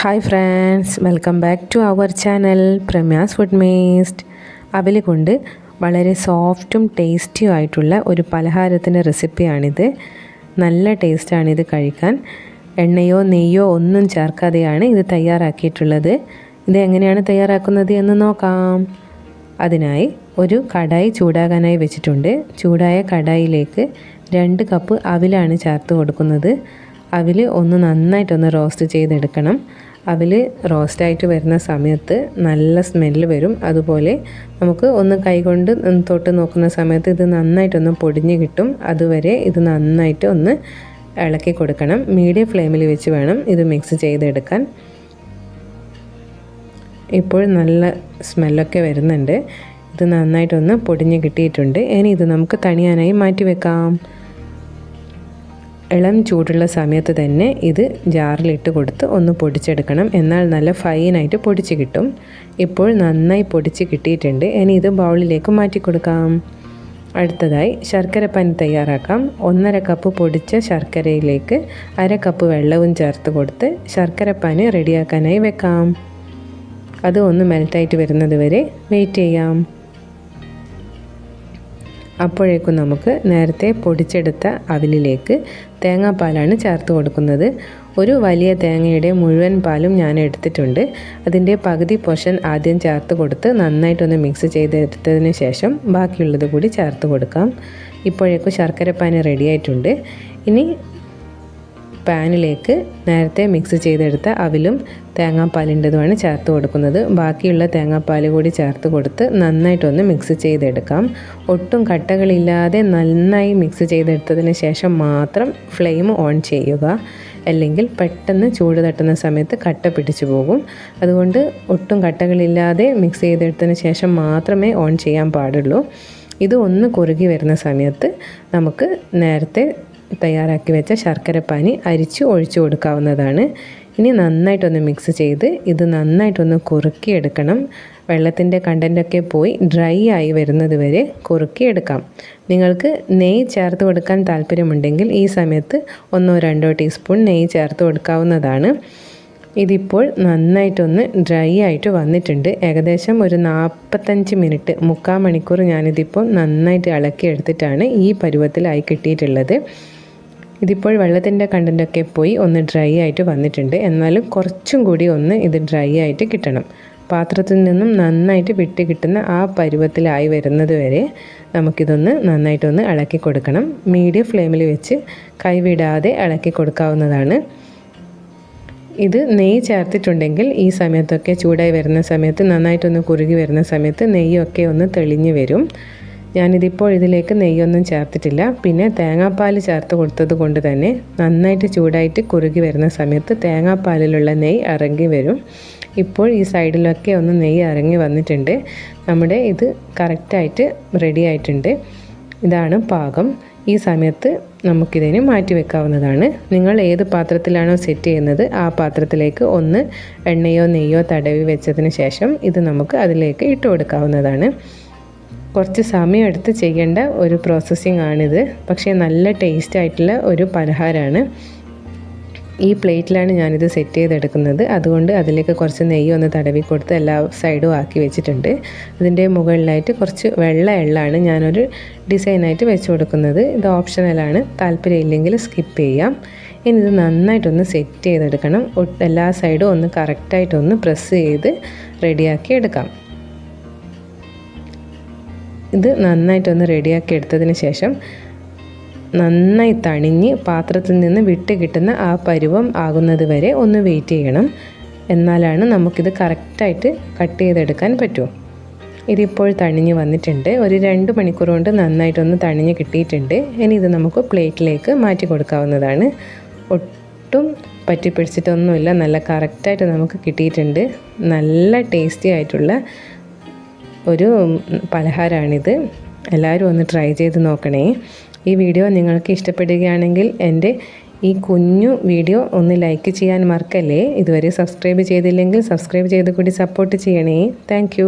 Hi friends welcome back to our channel Pramya's food മേസ്റ്റ് അവൽ കൊണ്ട് വളരെ സോഫ്റ്റും ടേസ്റ്റിയും ആയിട്ടുള്ള ഒരു പലഹാരത്തിന്റെ റെസിപ്പിയാണിത്. നല്ല ടേസ്റ്റാണിത് കഴിക്കാൻ. എണ്ണയോ നെയ്യോ ഒന്നും ചേർക്കാതെയാണ് ഇത് തയ്യാറാക്കിയിട്ടുള്ളത്. ഇത് എങ്ങനെയാണ് തയ്യാറാക്കുന്നത് എന്ന് നോക്കാം. അതിനായി ഒരു കടായി ചൂടാകാനായി വെച്ചിട്ടുണ്ട്. ചൂടായ കടായിലേക്ക് രണ്ട് കപ്പ് അവിലാണ് ചേർത്ത് കൊടുക്കുന്നത്. അവിൽ ഒന്ന് നന്നായിട്ടൊന്ന് റോസ്റ്റ് ചെയ്തെടുക്കണം. അവിൽ റോസ്റ്റായിട്ട് വരുന്ന സമയത്ത് നല്ല സ്മെല്ല് വരും. അതുപോലെ നമുക്ക് ഒന്ന് കൈകൊണ്ട് തൊട്ട് നോക്കുന്ന സമയത്ത് ഇത് നന്നായിട്ടൊന്ന് പൊടിഞ്ഞ് കിട്ടും. അതുവരെ ഇത് നന്നായിട്ട് ഒന്ന് ഇളക്കി കൊടുക്കണം. മീഡിയം ഫ്ലെയിമിൽ വെച്ച് വേണം ഇത് മിക്സ് ചെയ്തെടുക്കാൻ. ഇപ്പോൾ നല്ല സ്മെല്ലൊക്കെ വരുന്നുണ്ട്. ഇത് നന്നായിട്ടൊന്ന് പൊടിഞ്ഞ് കിട്ടിയിട്ടുണ്ട്. ഇനി ഇത് നമുക്ക് തണിയാനായി മാറ്റി വെക്കാം. ഇളം ചൂടുള്ള സമയത്ത് തന്നെ ഇത് ജാറിലിട്ട് കൊടുത്ത് ഒന്ന് പൊടിച്ചെടുക്കണം. എന്നാൽ നല്ല ഫൈനായിട്ട് പൊടിച്ച് കിട്ടും. ഇപ്പോൾ നന്നായി പൊടിച്ച് കിട്ടിയിട്ടുണ്ട്. ഇനി ഇത് ബൗളിലേക്ക് മാറ്റി കൊടുക്കാം. അടുത്തതായി പനി തയ്യാറാക്കാം. ഒന്നര കപ്പ് പൊടിച്ച ശർക്കരയിലേക്ക് അര കപ്പ് വെള്ളവും ചേർത്ത് കൊടുത്ത് ശർക്കര പനി റെഡിയാക്കാനായി വെക്കാം. അത് ഒന്ന് മെൽറ്റായിട്ട് വരുന്നത് വരെ വെയിറ്റ് ചെയ്യാം. അപ്പോഴേക്കും നമുക്ക് നേരത്തെ പൊടിച്ചെടുത്ത അവിലിലേക്ക് തേങ്ങാപ്പാലാണ് ചേർത്ത് കൊടുക്കുന്നത്. ഒരു വലിയ തേങ്ങയുടെ മുഴുവൻ പാലും ഞാൻ എടുത്തിട്ടുണ്ട്. അതിന്റെ പകുതി പോഷൻ ആദ്യം ചേർത്ത് കൊടുത്ത് നന്നായിട്ടൊന്ന് മിക്സ് ചെയ്തെടുത്തതിന് ശേഷം ബാക്കിയുള്ളത് കൂടി ചേർത്ത് കൊടുക്കാം. ഇപ്പോഴേക്കും ശർക്കരപ്പാനി റെഡി ആയിട്ടുണ്ട്. ഇനി പാനിലേക്ക് നേരത്തെ മിക്സ് ചെയ്തെടുത്ത അവിലും തേങ്ങാപ്പാലിന്റെതുമാണ് ചേർത്ത് കൊടുക്കുന്നത്. ബാക്കിയുള്ള തേങ്ങാപ്പാൽ കൂടി ചേർത്ത് കൊടുത്ത് നന്നായിട്ടൊന്ന് മിക്സ് ചെയ്തെടുക്കാം. ഒട്ടും കട്ടകളില്ലാതെ നന്നായി മിക്സ് ചെയ്തെടുത്തതിന് ശേഷം മാത്രം ഫ്ലെയിം ഓൺ ചെയ്യുക. അല്ലെങ്കിൽ പെട്ടെന്ന് ചൂട് തട്ടുന്ന സമയത്ത് കട്ട പിടിച്ചു പോകും. അതുകൊണ്ട് ഒട്ടും കട്ടകളില്ലാതെ മിക്സ് ചെയ്തെടുത്തതിന് ശേഷം മാത്രമേ ഓൺ ചെയ്യാൻ പാടുള്ളൂ. ഇത് ഒന്ന് കുറുകി വരുന്ന സമയത്ത് നമുക്ക് നേരത്തെ തയ്യാറാക്കി വെച്ച ശർക്കരപ്പാനി അരിച്ച് ഒഴിച്ചു കൊടുക്കാവുന്നതാണ്. ഇനി നന്നായിട്ടൊന്ന് മിക്സ് ചെയ്ത് ഇത് നന്നായിട്ടൊന്ന് കുറുക്കിയെടുക്കണം. വെള്ളത്തിന്റെ കണ്ടന്റൊക്കെ പോയി ഡ്രൈ ആയി വരുന്നത് വരെ കുറുക്കിയെടുക്കാം. നിങ്ങൾക്ക് നെയ്യ് ചേർത്ത് കൊടുക്കാൻ താല്പര്യമുണ്ടെങ്കിൽ ഈ സമയത്ത് ഒന്നോ രണ്ടോ ടീസ്പൂൺ നെയ്യ് ചേർത്ത് കൊടുക്കാവുന്നതാണ്. ഇതിപ്പോൾ നന്നായിട്ടൊന്ന് ഡ്രൈ ആയിട്ട് വന്നിട്ടുണ്ട്. ഏകദേശം ഒരു നാൽപ്പത്തഞ്ച് മിനിറ്റ് മുക്കാൽ മണിക്കൂർ ഞാനിതിപ്പോൾ നന്നായിട്ട് ഇളക്കി എടുത്തിട്ടാണ് ഈ പരുവത്തിലായി കിട്ടിയിട്ടുള്ളത്. ഇതിപ്പോൾ വെള്ളത്തിന്റെ കണ്ടന്റൊക്കെ പോയി ഒന്ന് ഡ്രൈ ആയിട്ട് വന്നിട്ടുണ്ട്. എന്നാലും കുറച്ചും കൂടി ഒന്ന് ഇത് ഡ്രൈ ആയിട്ട് കിട്ടണം. പാത്രത്തിൽ നിന്നും നന്നായിട്ട് വിട്ട് കിട്ടുന്ന ആ പരുവത്തിലായി വരുന്നത് വരെ നമുക്കിതൊന്ന് നന്നായിട്ടൊന്ന് ഇളക്കി കൊടുക്കണം. മീഡിയം ഫ്ലെയിമിൽ വെച്ച് കൈവിടാതെ ഇളക്കി കൊടുക്കാവുന്നതാണ്. ഇത് നെയ്യ് ചേർത്തിട്ടുണ്ടെങ്കിൽ ഈ സമയത്തൊക്കെ ചൂടായി വരുന്ന സമയത്ത് നന്നായിട്ടൊന്ന് കുറുകി വരുന്ന സമയത്ത് നെയ്യൊക്കെ ഒന്ന് തെളിഞ്ഞു വരും. ഞാനിതിപ്പോൾ ഇതിലേക്ക് നെയ്യൊന്നും ചേർത്തിട്ടില്ല. പിന്നെ തേങ്ങാപ്പാൽ ചേർത്ത് കൊടുത്തത് കൊണ്ട് തന്നെ നന്നായിട്ട് ചൂടായിട്ട് കുറുകി വരുന്ന സമയത്ത് തേങ്ങാപ്പാലിലുള്ള നെയ്യ് ഇറങ്ങി വരും. ഇപ്പോൾ ഈ സൈഡിലൊക്കെ ഒന്ന് നെയ്യ് ഇറങ്ങി വന്നിട്ടുണ്ട്. നമ്മുടെ ഇത് കറക്റ്റായിട്ട് റെഡി ആയിട്ടുണ്ട്. ഇതാണ് പാകം. ഈ സമയത്ത് നമുക്കിതിനെ മാറ്റി വെക്കാവുന്നതാണ്. നിങ്ങൾ ഏത് പാത്രത്തിലാണോ സെറ്റ് ചെയ്യുന്നത് ആ പാത്രത്തിലേക്ക് ഒന്ന് എണ്ണയോ നെയ്യോ തടവി വെച്ചതിന് ശേഷം ഇത് നമുക്ക് അതിലേക്ക് ഇട്ട് കൊടുക്കാവുന്നതാണ്. കുറച്ച് സമയമെടുത്ത് ചെയ്യേണ്ട ഒരു പ്രോസസ്സിങ് ആണിത്. പക്ഷേ നല്ല ടേസ്റ്റ് ആയിട്ടുള്ള ഒരു പലഹാരമാണ്. ഈ പ്ലേറ്റിലാണ് ഞാനിത് സെറ്റ് ചെയ്തെടുക്കുന്നത്. അതുകൊണ്ട് അതിലേക്ക് കുറച്ച് നെയ്യ് ഒന്ന് തടവി കൊടുത്ത് എല്ലാ സൈഡും ആക്കി വെച്ചിട്ടുണ്ട്. അതിന്റെ മുകളിലായിട്ട് കുറച്ച് വെള്ള എള്ളാണ് ഞാനൊരു ഡിസൈനായിട്ട് വെച്ച് കൊടുക്കുന്നത്. ഇത് ഓപ്ഷണലാണ് താല്പര്യമില്ലെങ്കിൽ സ്കിപ്പ് ചെയ്യാം. ഇനി ഇത് നന്നായിട്ടൊന്ന് സെറ്റ് ചെയ്തെടുക്കണം. എല്ലാ സൈഡും ഒന്ന് കറക്റ്റായിട്ടൊന്ന് പ്രസ് ചെയ്ത് റെഡിയാക്കി എടുക്കാം. ഇത് നന്നായിട്ടൊന്ന് റെഡിയാക്കി എടുത്തതിന് ശേഷം നന്നായി തണിഞ്ഞ് പാത്രത്തിൽ നിന്ന് വിട്ട് കിട്ടുന്ന ആ പരുവം ആകുന്നത് വരെ ഒന്ന് വെയിറ്റ് ചെയ്യണം. എന്നാലാണ് നമുക്കിത് കറക്റ്റായിട്ട് കട്ട് ചെയ്തെടുക്കാൻ പറ്റൂ. ഇതിപ്പോൾ തണിഞ്ഞ് വന്നിട്ടുണ്ട്. ഒരു രണ്ട് മണിക്കൂർ കൊണ്ട് നന്നായിട്ടൊന്ന് തണിഞ്ഞ് കിട്ടിയിട്ടുണ്ട്. ഇനി ഇത് നമുക്ക് പ്ലേറ്റിലേക്ക് മാറ്റി കൊടുക്കാവുന്നതാണ്. ഒട്ടും പറ്റിപ്പിടിച്ചിട്ടൊന്നുമില്ല. നല്ല കറക്റ്റായിട്ട് നമുക്ക് കിട്ടിയിട്ടുണ്ട്. നല്ല ടേസ്റ്റി ആയിട്ടുള്ള ഒരു പലഹാരമാണിത്. എല്ലാവരും ഒന്ന് ട്രൈ ചെയ്ത് നോക്കണേ. ഈ വീഡിയോ നിങ്ങൾക്ക് ഇഷ്ടപ്പെടുകയാണെങ്കിൽ എന്റെ ഈ കുഞ്ഞു വീഡിയോ ഒന്ന് ലൈക്ക് ചെയ്യാൻ മറക്കല്ലേ. ഇതുവരെ സബ്സ്ക്രൈബ് ചെയ്തില്ലെങ്കിൽ സബ്സ്ക്രൈബ് ചെയ്ത് കൂടി സപ്പോർട്ട് ചെയ്യണേ. താങ്ക്